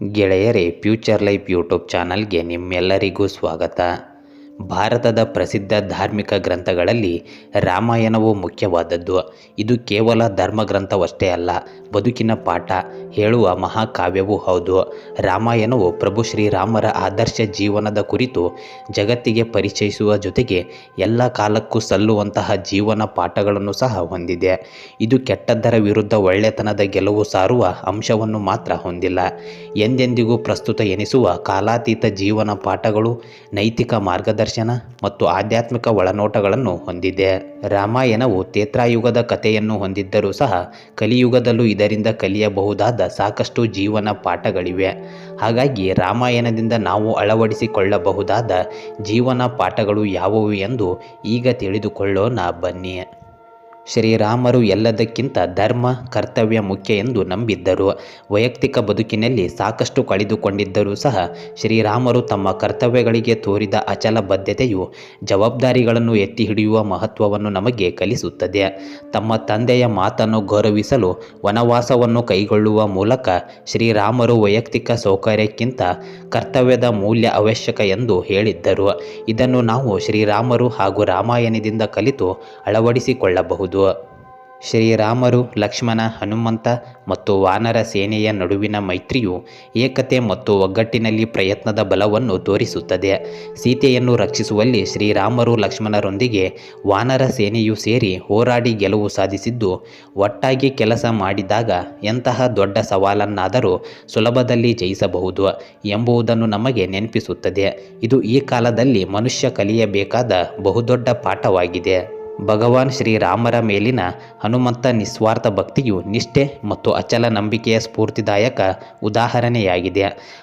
ಗೆಳೆಯರೇ future life YouTube ಚಾನಲ್ಗೆ ನಿಮ್ಮೆಲ್ಲರಿಗೂ ಸ್ವಾಗತ. ಭಾರತದ ಪ್ರಸಿದ್ಧ ಧಾರ್ಮಿಕ ಗ್ರಂಥಗಳಲ್ಲಿ ರಾಮಾಯಣವು ಮುಖ್ಯವಾದದ್ದು. ಇದು ಕೇವಲ ಧರ್ಮಗ್ರಂಥವಷ್ಟೇ ಅಲ್ಲ, ಬದುಕಿನ ಪಾಠ, ಹೇಳುವ ಮಹಾಕಾವ್ಯವೂ ಹೌದು. ರಾಮಾಯಣವು ಪ್ರಭು ಶ್ರೀರಾಮರ ಆದರ್ಶ ಜೀವನದ ಕುರಿತು ಜಗತ್ತಿಗೆ ಪರಿಚಯಿಸುವ ಜೊತೆಗೆ ಎಲ್ಲ ಕಾಲಕ್ಕೂ ಸಲ್ಲುವಂತಹ ಜೀವನ ಪಾಠಗಳನ್ನು ಸಹ ಹೊಂದಿದೆ. ಇದು ಕೆಟ್ಟದ್ದರ ವಿರುದ್ಧ ಒಳ್ಳೆತನದ ಗೆಲುವು ಸಾರುವ ಅಂಶವನ್ನು ಮಾತ್ರ ಹೊಂದಿಲ್ಲ. ಎಂದೆಂದಿಗೂ ಪ್ರಸ್ತುತ ಎನಿಸುವ ಕಾಲಾತೀತ ಜೀವನ ಪಾಠಗಳು ನೈತಿಕ ಮಾರ್ಗದರ್ಶನ ಮತ್ತು ಆಧ್ಯಾತ್ಮಿಕ ಒಳನೋಟಗಳನ್ನು ಹೊಂದಿದೆ. ರಾಮಾಯಣವು ತೇತ್ರಾಯುಗದ ಕಥೆಯನ್ನು ಹೊಂದಿದ್ದರೂ ಸಹ ಕಲಿಯುಗದಲ್ಲೂ ಇದರಿಂದ ಕಲಿಯಬಹುದಾದ ಸಾಕಷ್ಟು ಜೀವನ ಪಾಠಗಳಿವೆ. ಹಾಗಾಗಿ ರಾಮಾಯಣದಿಂದ ನಾವು ಅಳವಡಿಸಿಕೊಳ್ಳಬಹುದಾದ ಜೀವನ ಪಾಠಗಳು ಯಾವುವು ಎಂದು ಈಗ ತಿಳಿದುಕೊಳ್ಳೋಣ ಬನ್ನಿ. ಶ್ರೀರಾಮರು ಎಲ್ಲದಕ್ಕಿಂತ ಧರ್ಮ, ಕರ್ತವ್ಯ ಮುಖ್ಯ ಎಂದು ನಂಬಿದ್ದರು. ವೈಯಕ್ತಿಕ ಬದುಕಿನಲ್ಲಿ ಸಾಕಷ್ಟು ಕಳೆದುಕೊಂಡಿದ್ದರೂ ಸಹ ಶ್ರೀರಾಮರು ತಮ್ಮ ಕರ್ತವ್ಯಗಳಿಗೆ ತೋರಿದ ಅಚಲ ಬದ್ಧತೆಯು ಜವಾಬ್ದಾರಿಗಳನ್ನು ಎತ್ತಿ ಹಿಡಿಯುವ ಮಹತ್ವವನ್ನು ನಮಗೆ ಕಲಿಸುತ್ತದೆ. ತಮ್ಮ ತಂದೆಯ ಮಾತನ್ನು ಗೌರವಿಸಲು ವನವಾಸವನ್ನು ಕೈಗೊಳ್ಳುವ ಮೂಲಕ ಶ್ರೀರಾಮರು ವೈಯಕ್ತಿಕ ಸೌಕರ್ಯಕ್ಕಿಂತ ಕರ್ತವ್ಯದ ಮೌಲ್ಯ ಅವಶ್ಯಕ ಎಂದು ಹೇಳಿದ್ದರು. ಇದನ್ನು ನಾವು ಶ್ರೀರಾಮರು ಹಾಗೂ ರಾಮಾಯಣದಿಂದ ಕಲಿತು ಅಳವಡಿಸಿಕೊಳ್ಳಬಹುದು. ಶ್ರೀರಾಮರು, ಲಕ್ಷ್ಮಣ, ಹನುಮಂತ ಮತ್ತು ವಾನರ ಸೇನೆಯ ನಡುವಿನ ಮೈತ್ರಿಯು ಏಕತೆ ಮತ್ತು ಒಗ್ಗಟ್ಟಿನಲ್ಲಿ ಪ್ರಯತ್ನದ ಬಲವನ್ನು ತೋರಿಸುತ್ತದೆ. ಸೀತೆಯನ್ನು ರಕ್ಷಿಸುವಲ್ಲಿ ಶ್ರೀರಾಮರು, ಲಕ್ಷ್ಮಣರೊಂದಿಗೆ ವಾನರ ಸೇನೆಯು ಸೇರಿ ಹೋರಾಡಿ ಗೆಲುವು ಸಾಧಿಸಿದ್ದು, ಒಟ್ಟಾಗಿ ಕೆಲಸ ಮಾಡಿದಾಗ ಎಂತಹ ದೊಡ್ಡ ಸವಾಲನ್ನಾದರೂ ಸುಲಭದಲ್ಲಿ ಜಯಿಸಬಹುದು ಎಂಬುದನ್ನು ನಮಗೆ ನೆನಪಿಸುತ್ತದೆ. ಇದು ಈ ಕಾಲದಲ್ಲಿ ಮನುಷ್ಯ ಕಲಿಯಬೇಕಾದ ಬಹುದೊಡ್ಡ ಪಾಠವಾಗಿದೆ. ಭಗವಾನ್ ಶ್ರೀರಾಮರ ಮೇಲಿನ ಹನುಮಂತ ನಿಸ್ವಾರ್ಥ ಭಕ್ತಿಯು ನಿಷ್ಠೆ ಮತ್ತು ಅಚಲ ನಂಬಿಕೆಯ ಸ್ಫೂರ್ತಿದಾಯಕ ಉದಾಹರಣೆಯಾಗಿದೆ.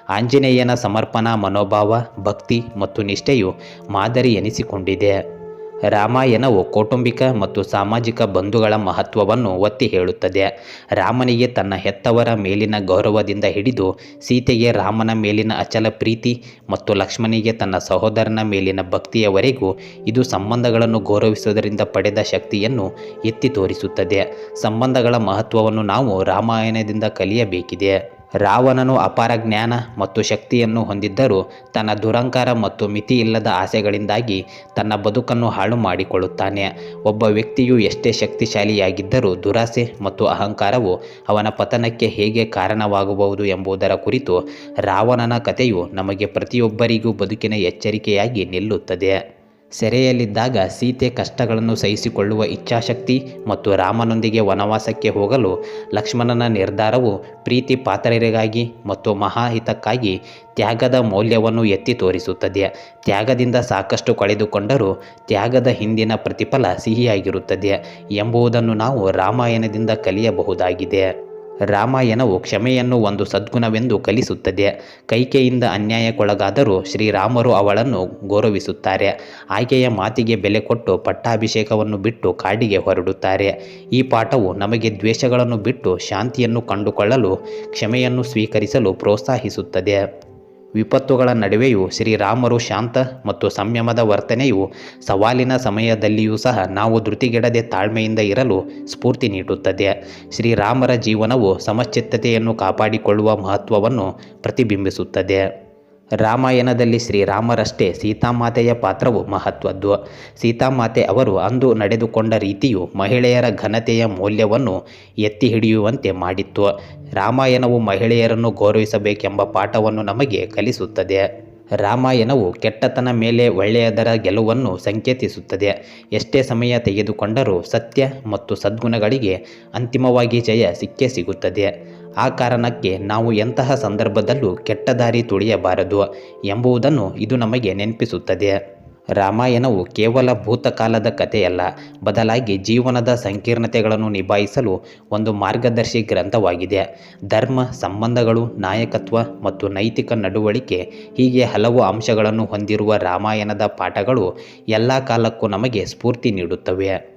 ಆಂಜನೇಯನ ಸಮರ್ಪಣಾ ಮನೋಭಾವ, ಭಕ್ತಿ ಮತ್ತು ನಿಷ್ಠೆಯು ಮಾದರಿ ಎನಿಸಿಕೊಂಡಿದೆ. ರಾಮಾಯಣವು ಕೌಟುಂಬಿಕ ಮತ್ತು ಸಾಮಾಜಿಕ ಬಂಧುಗಳ ಮಹತ್ವವನ್ನು ಒತ್ತಿ ಹೇಳುತ್ತದೆ. ರಾಮನಿಗೆ ತನ್ನ ಹೆತ್ತವರ ಮೇಲಿನ ಗೌರವದಿಂದ ಹಿಡಿದು ಸೀತೆಗೆ ರಾಮನ ಮೇಲಿನ ಅಚಲ ಪ್ರೀತಿ ಮತ್ತು ಲಕ್ಷ್ಮಣಿಗೆ ತನ್ನ ಸಹೋದರನ ಮೇಲಿನ ಭಕ್ತಿಯವರೆಗೂ ಇದು ಸಂಬಂಧಗಳನ್ನು ಗೌರವಿಸುವುದರಿಂದ ಪಡೆದ ಶಕ್ತಿಯನ್ನು ಎತ್ತಿ ತೋರಿಸುತ್ತದೆ. ಸಂಬಂಧಗಳ ಮಹತ್ವವನ್ನು ನಾವು ರಾಮಾಯಣದಿಂದ ಕಲಿಯಬೇಕಿದೆ. ರಾವಣನು ಅಪಾರ ಜ್ಞಾನ ಮತ್ತು ಶಕ್ತಿಯನ್ನು ಹೊಂದಿದ್ದರೂ ತನ್ನ ದುರಂಕಾರ ಮತ್ತು ಮಿತಿಯಿಲ್ಲದ ಆಸೆಗಳಿಂದಾಗಿ ತನ್ನ ಬದುಕನ್ನು ಹಾಳು ಮಾಡಿಕೊಳ್ಳುತ್ತಾನೆ. ಒಬ್ಬ ವ್ಯಕ್ತಿಯು ಎಷ್ಟೇ ಶಕ್ತಿಶಾಲಿಯಾಗಿದ್ದರೂ ದುರಾಸೆ ಮತ್ತು ಅಹಂಕಾರವು ಅವನ ಪತನಕ್ಕೆ ಹೇಗೆ ಕಾರಣವಾಗಬಹುದು ಎಂಬುದರ ಕುರಿತು ರಾವಣನ ಕಥೆಯು ನಮಗೆ ಪ್ರತಿಯೊಬ್ಬರಿಗೂ ಬದುಕಿನ ಎಚ್ಚರಿಕೆಯಾಗಿ ನಿಲ್ಲುತ್ತದೆ. ಸೆರೆಯಲ್ಲಿದ್ದಾಗ ಸೀತೆ ಕಷ್ಟಗಳನ್ನು ಸಹಿಸಿಕೊಳ್ಳುವ ಇಚ್ಛಾಶಕ್ತಿ ಮತ್ತು ರಾಮನೊಂದಿಗೆ ವನವಾಸಕ್ಕೆ ಹೋಗಲು ಲಕ್ಷ್ಮಣನ ನಿರ್ಧಾರವು ಪ್ರೀತಿ ಪಾತ್ರರಿಗಾಗಿ ಮತ್ತು ಮಹಾಹಿತಕ್ಕಾಗಿ ತ್ಯಾಗದ ಮೌಲ್ಯವನ್ನು ಎತ್ತಿ ತೋರಿಸುತ್ತದೆ. ತ್ಯಾಗದಿಂದ ಸಾಕಷ್ಟು ಕಳೆದುಕೊಂಡರೂ ತ್ಯಾಗದ ಹಿಂದಿನ ಪ್ರತಿಫಲ ಸಿಹಿಯಾಗಿರುತ್ತದೆ ಎಂಬುದನ್ನು ನಾವು ರಾಮಾಯಣದಿಂದ ಕಲಿಯಬಹುದಾಗಿದೆ. ರಾಮಾಯಣವು ಕ್ಷಮೆಯನ್ನು ಒಂದು ಸದ್ಗುಣವೆಂದು ಕಲಿಸುತ್ತದೆ. ಕೈಕೆಯಿಂದ ಅನ್ಯಾಯಕ್ಕೊಳಗಾದರೂ ಶ್ರೀರಾಮರು ಅವಳನ್ನು ಗೌರವಿಸುತ್ತಾರೆ. ಆಕೆಯ ಮಾತಿಗೆ ಬೆಲೆ ಕೊಟ್ಟು ಪಟ್ಟಾಭಿಷೇಕವನ್ನು ಬಿಟ್ಟು ಕಾಡಿಗೆ ಹೊರಡುತ್ತಾರೆ. ಈ ಪಾಠವು ನಮಗೆ ದ್ವೇಷಗಳನ್ನು ಬಿಟ್ಟು ಶಾಂತಿಯನ್ನು ಕಂಡುಕೊಳ್ಳಲು, ಕ್ಷಮೆಯನ್ನು ಸ್ವೀಕರಿಸಲು ಪ್ರೋತ್ಸಾಹಿಸುತ್ತದೆ. ವಿಪತ್ತುಗಳ ನಡುವೆಯೂ ಶ್ರೀರಾಮರು ಶಾಂತ ಮತ್ತು ಸಂಯಮದ ವರ್ತನೆಯು ಸವಾಲಿನ ಸಮಯದಲ್ಲಿಯೂ ಸಹ ನಾವು ಧೃತಿಗೆಡದೆ ತಾಳ್ಮೆಯಿಂದ ಇರಲು ಸ್ಫೂರ್ತಿ ನೀಡುತ್ತದೆ. ಶ್ರೀರಾಮರ ಜೀವನವು ಸಮಚಿತ್ತತೆಯನ್ನು ಕಾಪಾಡಿಕೊಳ್ಳುವ ಮಹತ್ವವನ್ನು ಪ್ರತಿಬಿಂಬಿಸುತ್ತದೆ. ರಾಮಾಯಣದಲ್ಲಿ ಶ್ರೀರಾಮರಷ್ಟೇ ಸೀತಾಮಾತೆಯ ಪಾತ್ರವು ಮಹತ್ವದ್ದು. ಸೀತಾಮಾತೆ ಅವರು ಅಂದು ನಡೆದುಕೊಂಡ ರೀತಿಯು ಮಹಿಳೆಯರ ಘನತೆಯ ಮೌಲ್ಯವನ್ನು ಎತ್ತಿ ಹಿಡಿಯುವಂತೆ ಮಾಡಿತ್ತು. ರಾಮಾಯಣವು ಮಹಿಳೆಯರನ್ನು ಗೌರವಿಸಬೇಕೆಂಬ ಪಾಠವನ್ನು ನಮಗೆ ಕಲಿಸುತ್ತದೆ. ರಾಮಾಯಣವು ಕೆಟ್ಟತನ ಮೇಲೆ ಒಳ್ಳೆಯದರ ಗೆಲುವನ್ನು ಸಂಕೇತಿಸುತ್ತದೆ. ಎಷ್ಟೇ ಸಮಯ ತೆಗೆದುಕೊಂಡರೂ ಸತ್ಯ ಮತ್ತು ಸದ್ಗುಣಗಳಿಗೆ ಅಂತಿಮವಾಗಿ ಜಯ ಸಿಕ್ಕೇ ಸಿಗುತ್ತದೆ. ಆ ಕಾರಣಕ್ಕೆ ನಾವು ಎಂತಹ ಸಂದರ್ಭದಲ್ಲೂ ಕೆಟ್ಟ ದಾರಿ ತುಳಿಯಬಾರದು ಎಂಬುದನ್ನು ಇದು ನಮಗೆ ನೆನಪಿಸುತ್ತದೆ. ರಾಮಾಯಣವು ಕೇವಲ ಭೂತಕಾಲದ ಕಥೆಯಲ್ಲ, ಬದಲಾಗಿ ಜೀವನದ ಸಂಕೀರ್ಣತೆಗಳನ್ನು ನಿಭಾಯಿಸಲು ಒಂದು ಮಾರ್ಗದರ್ಶಿ ಗ್ರಂಥವಾಗಿದೆ. ಧರ್ಮ, ಸಂಬಂಧಗಳು, ನಾಯಕತ್ವ ಮತ್ತು ನೈತಿಕ ನಡವಳಿಕೆ ಹೀಗೆ ಹಲವು ಅಂಶಗಳನ್ನು ಹೊಂದಿರುವ ರಾಮಾಯಣದ ಪಾಠಗಳು ಎಲ್ಲ ಕಾಲಕ್ಕೂ ನಮಗೆ ಸ್ಫೂರ್ತಿ ನೀಡುತ್ತವೆ.